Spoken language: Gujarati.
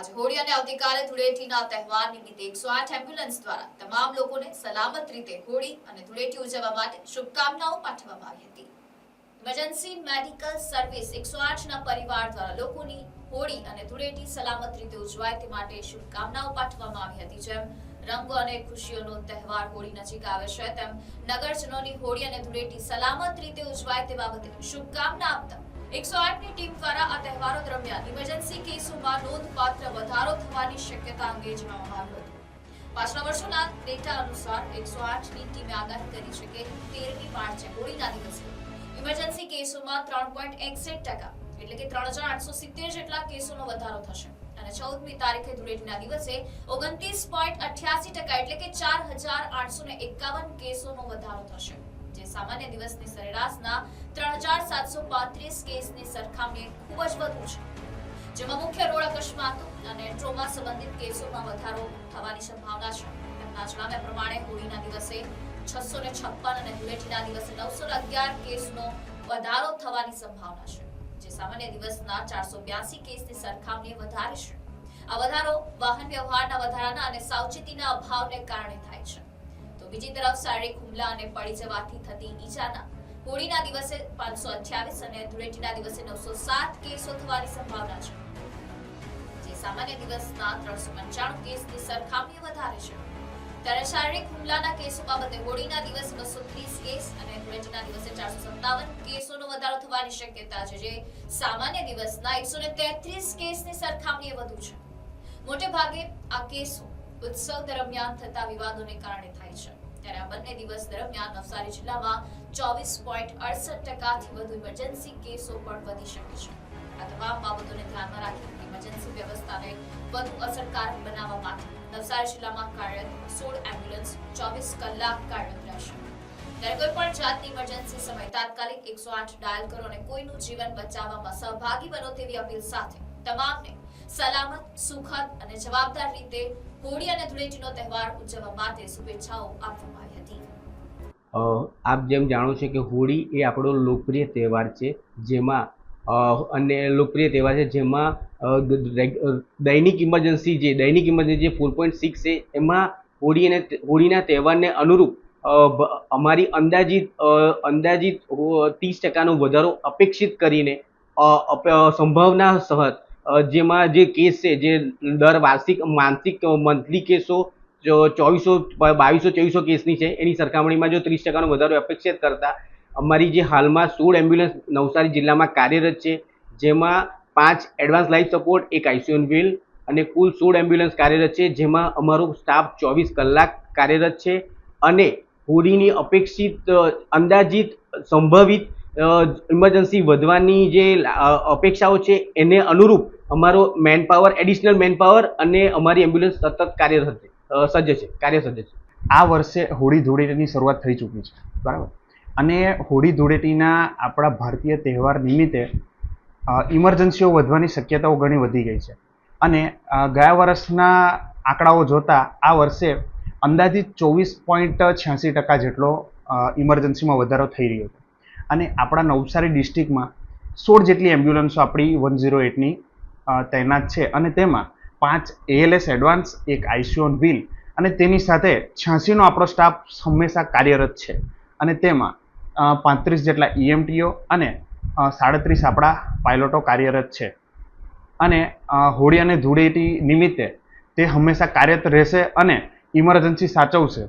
આજે હોળી અને આવતીકાલે ધૂળેટીના તહેવાર નિમિત્તે એકસો આઠ એમ્બ્યુલન્સ દ્વારા તમામ લોકોને સલામત રીતે હોળી અને ધૂળેટી ઉજવવા માટે શુભકામનાઓ પાઠવવામાં આવી હતી. ઇમરજન્સી મેડિકલ સર્વિસ એકસો આઠના પરિવાર દ્વારા લોકોની હોળી અને ધૂળેટી સલામત રીતે ઉજવાય તે માટે શુભકામનાઓ પાઠવવામાં આવી હતી. જેમ રંગો અને ખુશીઓનો તહેવાર હોળી નજીક આવે છે, તેમ નગરજનોની હોળી અને ધૂળેટી સલામત રીતે ઉજવાય તે બાબતે શુભકામના આપતા એકસો આઠની ટીમ દ્વારા આ તહેવારો દરમિયાન ઇમરજન્સી કેસોમાં નોંધપાત્ર વધારો થવાની શક્યતા અંગે જણાવવામાં આવ્યું હતું. પાછલા વર્ષોના ડેટા અનુસાર એકસો આઠની ટીમે આગાહી કરી છે કે તેરમી માર્ચે હોળીના દિવસે ઇમરજન્સી કેસોમાં ત્રણ પોઈન્ટ એકસઠ ટકા, એટલે કે ત્રણ હજાર આઠસો સિત્તેર જેટલા કેસોનો વધારો થશે. અને ચૌદમી તારીખે ધૂળેટીના દિવસે ઓગણત્રીસ પોઈન્ટ અઠ્યાસી ટકા, એટલે કે ચાર હજાર આઠસો ને એકાવન કેસોનો વધારો થશે. જે સામાન્ય દિવસની સરેરાશના ત્રણ હજાર સાતસો પાંત્રીસ કેસની સરખામણીએ ખૂબ જ વધુ છે. જેમાં મુખ્ય રોડ અકસ્માતો અને ટ્રોમા સંબંધિત કેસોમાં વધારો થવાની સંભાવના છે. તેમના જણાવ્યા પ્રમાણે હોળીના દિવસે છસો ને છપ્પન અને ધૂળેટીના દિવસે નવસો અગિયાર કેસનો વધારો થવાની સંભાવના છે, જે સામાન્ય દિવસના ચારસો બ્યાસી કેસની સરખામણીએ વધારે છે. આ વધારો વાહન વ્યવહારના વધારાના અને સાવચેતીના અભાવને કારણે બીજી તરફ શારીરિક હુમલા અને પડી જવાથી થતી ઈજાના હોળીના દિવસે પાંચસો અઠ્યાવીસ અને ધૂળેટીના દિવસે નવસો સાત કેસો થવાની સંભાવના છે. જે સામાન્ય દિવસના ત્રણસો પંચાણું કેસની સરખામણીએ વધારે છે. ત્યારે શારીરિક હુમલાના કેસો બાબતે હોળીના દિવસે બસો ત્રીસ કેસ અને ધૂળેટીના દિવસે ચારસો સત્તાવન કેસોનો વધારો થવાની શક્યતા છે, જે સામાન્ય દિવસના એકસો ને તેત્રીસ કેસની સરખામણીએ વધુ છે. મોટે ભાગે આ કેસો ઉત્સવ દરમિયાન થતા વિવાદોને કારણે થાય છે. આ બંને દિવસ દરમિયાન નવસારી જિલ્લામાં ચોવીસ પોઈન્ટ અડસઠ ટકાથી વધુ ઇમરજન્સી કેસો પણ વધી શકે છે. આ તમામ બાબતોને ધ્યાનમાં રાખી ઇમરજન્સી વ્યવસ્થાને વધુ અસરકારક બનાવવા માટે નવસારી જિલ્લામાં કાર્યરત સોળ એમ્બ્યુલન્સ ચોવીસ કલાક કાર્યરત રહેશે. કોઈ પણ સમય તાત્કાલિક એકસો આઠ ડાયલ કરો કોઈનું જીવન બચાવવામાં સહભાગી બનો તેવી અપીલ સાથે તમામને સલામત, સુખદ અને જવાબદાર રીતે હોળી અને ધૂળેટીનો તહેવાર ઉજવવા માટે શુભેચ્છાઓ આપવામાં આવી હતી. આપ જેમ જાણો છો કે હોળી એ આપણો લોકપ્રિય તહેવાર છે, જેમાં અને લોકપ્રિય તહેવાર છે, જેમાં દૈનિક ઇમરજન્સી જે, દૈનિક ઇમરજન્સી જે ફોર પોઈન્ટ સિક્સ છે, એમાં હોળી અને હોળીના તહેવારને અનુરૂપ અમારી અંદાજિત અંદાજિત ત્રીસ ટકાનો વધારો અપેક્ષિત કરીને સંભાવના સહત જેમાં જે કેસ છે, જે દર વાર્ષિક માનસિક મંથલી કેસો ચોવીસો, બાવીસો ચોવીસો કેસની છે, એની સરખામણીમાં જો ત્રીસ ટકાનો વધારો અપેક્ષિત કરતા, અમારી જે હાલમાં સોળ એમ્બ્યુલન્સ નવસારી જિલ્લામાં કાર્યરત છે, જેમાં પાંચ એડવાન્સ લાઈફ સપોર્ટ એક આઈસીયુન વ્હીલ અને કુલ સોળ એમ્બ્યુલન્સ કાર્યરત છે, જેમાં અમારો સ્ટાફ ચોવીસ કલાક કાર્યરત છે અને હોળીની અપેક્ષિત અંદાજિત, સંભવિત ઇમરજન્સી વધવાની જે અપેક્ષાઓ છે, એને અનુરૂપ અમારો man power additional man power અને અમારી એમ્બ્યુલન્સ સતત કાર્યરત કાર્ય સજ્જ છે કાર્યસજ્જ છે. આ વર્ષે હોળી ધૂળેટીની શરૂઆત થઈ ચૂકી છે, બરાબર? અને હોળી ધૂળેટીના આપણા ભારતીય તહેવાર નિમિત્તે ઇમરજન્સીઓ વધવાની શક્યતાઓ ઘણી વધી ગઈ છે. અને ગયા વર્ષના આંકડાઓ જોતા આ વર્ષે અંદાજિત ચોવીસ પોઈન્ટ છ્યાસી ટકા જેટલો ઇમરજન્સીમાં વધારો થઈ રહ્યો છે. અને આપણા નવસારી ડિસ્ટ્રિક્ટમાં સોળ જેટલી એમ્બ્યુલન્સો આપણી વન ઝીરો એટની તૈનાત છે. અને તેમાં પાંચ એએલએસ એડવાન્સ એક આઈસીઓન વ્હીલ અને તેની સાથે છ્યાસીનો આપણો સ્ટાફ હંમેશા કાર્યરત છે. અને તેમાં પાંત્રીસ જેટલા ઈએમટીઓ અને સાડત્રીસ આપણા પાયલોટો કાર્યરત છે. અને હોળી અને ધૂળેટી નિમિત્તે તે હંમેશા કાર્યરત રહેશે અને ઇમરજન્સી સાચવશે.